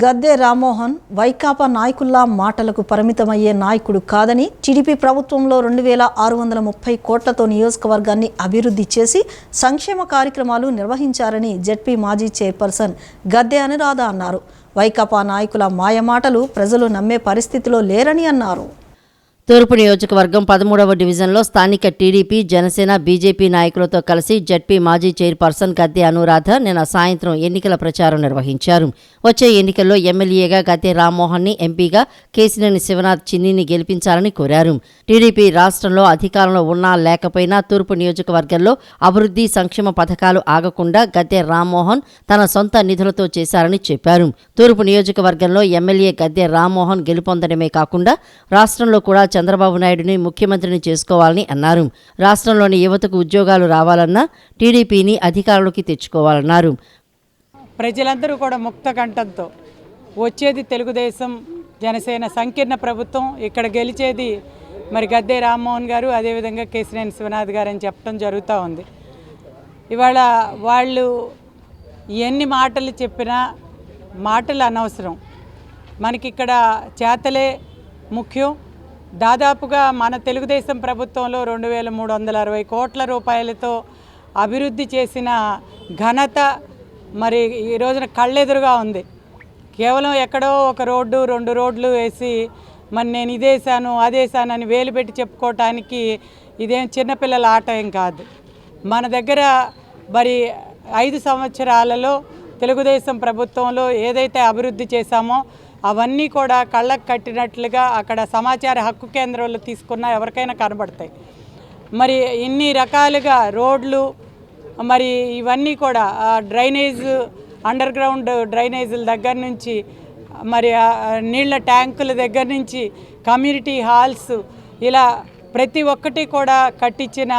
గద్దె రామ్మోహన్ వైకాపా నాయకుల్లా మాటలకు పరిమితమయ్యే నాయకుడు కాదని టీడీపీ ప్రభుత్వంలో రెండు వేల ఆరు వందల ముప్పై కోట్లతో నియోజకవర్గాన్ని అభివృద్ధి చేసి సంక్షేమ కార్యక్రమాలు నిర్వహించారని జెడ్పీ మాజీ చైర్పర్సన్ గద్దె అనురాధ అన్నారు. వైకాపా నాయకుల మాయమాటలు ప్రజలు నమ్మే పరిస్థితిలో లేరని అన్నారు. తూర్పు నియోజకవర్గం పదమూడవ డివిజన్లో స్థానిక టీడీపీ జనసేన బీజేపీ నాయకులతో కలిసి జడ్పీ మాజీ చైర్పర్సన్ గద్దె అనురాధ నిన్న సాయంత్రం ఎన్నికల ప్రచారం నిర్వహించారు. వచ్చే ఎన్నికల్లో ఎమ్మెల్యేగా గద్దె రామ్మోహన్ని ఎంపీగా కేసినేని శివనాథ్ చిన్నిని గెలిపించాలని కోరారు. టీడీపీ రాష్ట్రంలో అధికారంలో ఉన్నా లేకపోయినా తూర్పు నియోజకవర్గంలో అభివృద్ధి సంక్షేమ పథకాలు ఆగకుండా గద్దె రామ్మోహన్ తన సొంత నిధులతో చేశారని చెప్పారు. తూర్పు నియోజకవర్గంలో ఎమ్మెల్యే గద్దె రామ్మోహన్ గెలుపొందడమే కాకుండా రాష్ట్రంలో కూడా చంద్రబాబు నాయుడుని ముఖ్యమంత్రిని చేసుకోవాలని అన్నారు. రాష్ట్రంలోని యువతకు ఉద్యోగాలు రావాలన్నా టీడీపీని అధికారంలోకి తెచ్చుకోవాలన్నారు. ప్రజలందరూ కూడా ముక్త కంఠంతో వచ్చేది తెలుగుదేశం జనసేన సంకీర్ణ ప్రభుత్వం ఇక్కడ గెలిచేది మరి గద్దె రామ్మోహన్ గారు అదేవిధంగా కేసినేని శివనాథ్ గారు అని చెప్పడం జరుగుతూ ఉంది. ఇవాళ వాళ్ళు ఎన్ని మాటలు చెప్పినా మాటలు అనవసరం. మనకి ఇక్కడ చేతలే ముఖ్యం దాదాపుగా మన తెలుగుదేశం ప్రభుత్వంలో రెండు వేల మూడు వందల అరవై కోట్ల రూపాయలతో అభివృద్ధి చేసిన ఘనత మరి ఈ రోజున కళ్ళెదురుగా ఉంది. కేవలం ఎక్కడో ఒక రోడ్డు రెండు రోడ్లు వేసి మరి నేను ఇదేశాను అదేశానని వేలు పెట్టి చెప్పుకోవటానికి ఇదేం చిన్నపిల్లల ఆట ఏం కాదు. మన దగ్గర మరి ఐదు సంవత్సరాలలో తెలుగుదేశం ప్రభుత్వంలో ఏదైతే అభివృద్ధి చేశామో అవన్నీ కూడా కళ్ళకు కట్టినట్లుగా అక్కడ సమాచార హక్కు కేంద్రంలో తీసుకున్నా ఎవరికైనా కనబడతాయి. మరి ఇన్ని రకాలుగా రోడ్లు మరి ఇవన్నీ కూడా ఆ డ్రైనేజ్ అండర్ గ్రౌండ్ డ్రైనేజీల దగ్గర నుంచి మరి నీళ్ళ ట్యాంకుల దగ్గర నుంచి కమ్యూనిటీ హాల్స్ ఇలా ప్రతి ఒక్కటి కూడా కట్టించిన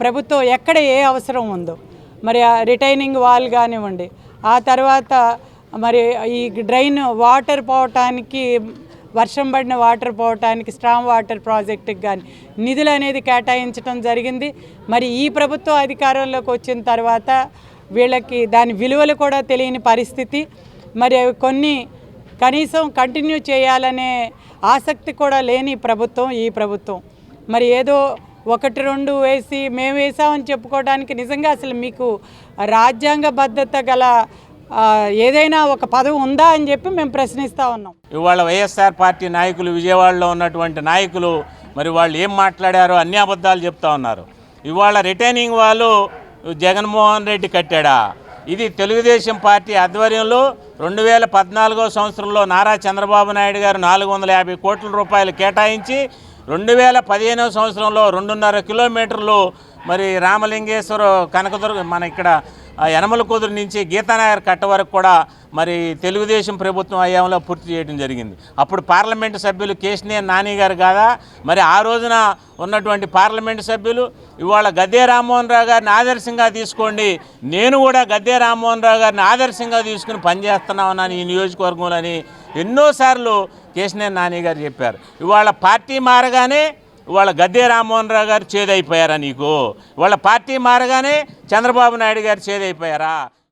ప్రభుత్వం ఎక్కడ ఏ అవసరం ఉందో. మరి ఆ రిటైనింగ్ వాల్ కానివ్వండి ఆ తర్వాత మరి ఈ డ్రైన్ వాటర్ పోవటానికి వర్షం పడిన వాటర్ పోవటానికి స్ట్రాంగ్ వాటర్ ప్రాజెక్టుకి కానీ నిధులు అనేది కేటాయించడం జరిగింది. మరి ఈ ప్రభుత్వం అధికారంలోకి వచ్చిన తర్వాత వీళ్ళకి దాని విలువలు కూడా తెలియని పరిస్థితి. మరి కొన్ని కనీసం కంటిన్యూ చేయాలనే ఆసక్తి కూడా లేని ప్రభుత్వం ఈ ప్రభుత్వం. మరి ఏదో ఒకటి రెండు వేసి మేము వేసామని చెప్పుకోవడానికి నిజంగా అసలు మీకు రాజ్యాంగ భద్రత గల ఏదైనా ఒక పదవి ఉందా అని చెప్పి మేము ప్రశ్నిస్తూ ఉన్నాం. ఇవాళ వైఎస్ఆర్ పార్టీ నాయకులు విజయవాడలో ఉన్నటువంటి నాయకులు మరి వాళ్ళు ఏం మాట్లాడారో అన్ని అబద్ధాలు చెప్తా ఉన్నారు. ఇవాళ రిటైనింగ్ వాళ్ళు జగన్మోహన్ రెడ్డి కట్టాడా? ఇది తెలుగుదేశం పార్టీ ఆధ్వర్యంలో రెండు వేల పద్నాలుగో సంవత్సరంలో నారా చంద్రబాబు నాయుడు గారు నాలుగు వందల యాభై కోట్ల రూపాయలు కేటాయించి రెండు వేల పదిహేనవ సంవత్సరంలో రెండున్నర కిలోమీటర్లు మరి రామలింగేశ్వర కనకదుర్గ మన ఇక్కడ యనమల కుదురు నుంచి గీతానగర్ కట్ట వరకు కూడా మరి తెలుగుదేశం ప్రభుత్వం హయాంలో పూర్తి చేయడం జరిగింది. అప్పుడు పార్లమెంటు సభ్యులు కేశనే నాని గారు కాదా? మరి ఆ రోజున ఉన్నటువంటి పార్లమెంటు సభ్యులు ఇవాళ గద్దే రామ్మోహన్ రావు గారిని ఆదర్శంగా తీసుకోండి నేను కూడా గద్దే రామ్మోహన్ రావు గారిని ఆదర్శంగా తీసుకుని పనిచేస్తున్నామన్నాను ఈ నియోజకవర్గంలో అని ఎన్నోసార్లు కేశనే నాని గారు చెప్పారు. ఇవాళ పార్టీ మారగానే వాళ్ళ గద్దే రామ్మోహన్ రావు గారు చేదైపోయారా నీకు? వాళ్ళ పార్టీ మారగానే చంద్రబాబు నాయుడు గారు చేదైపోయారా?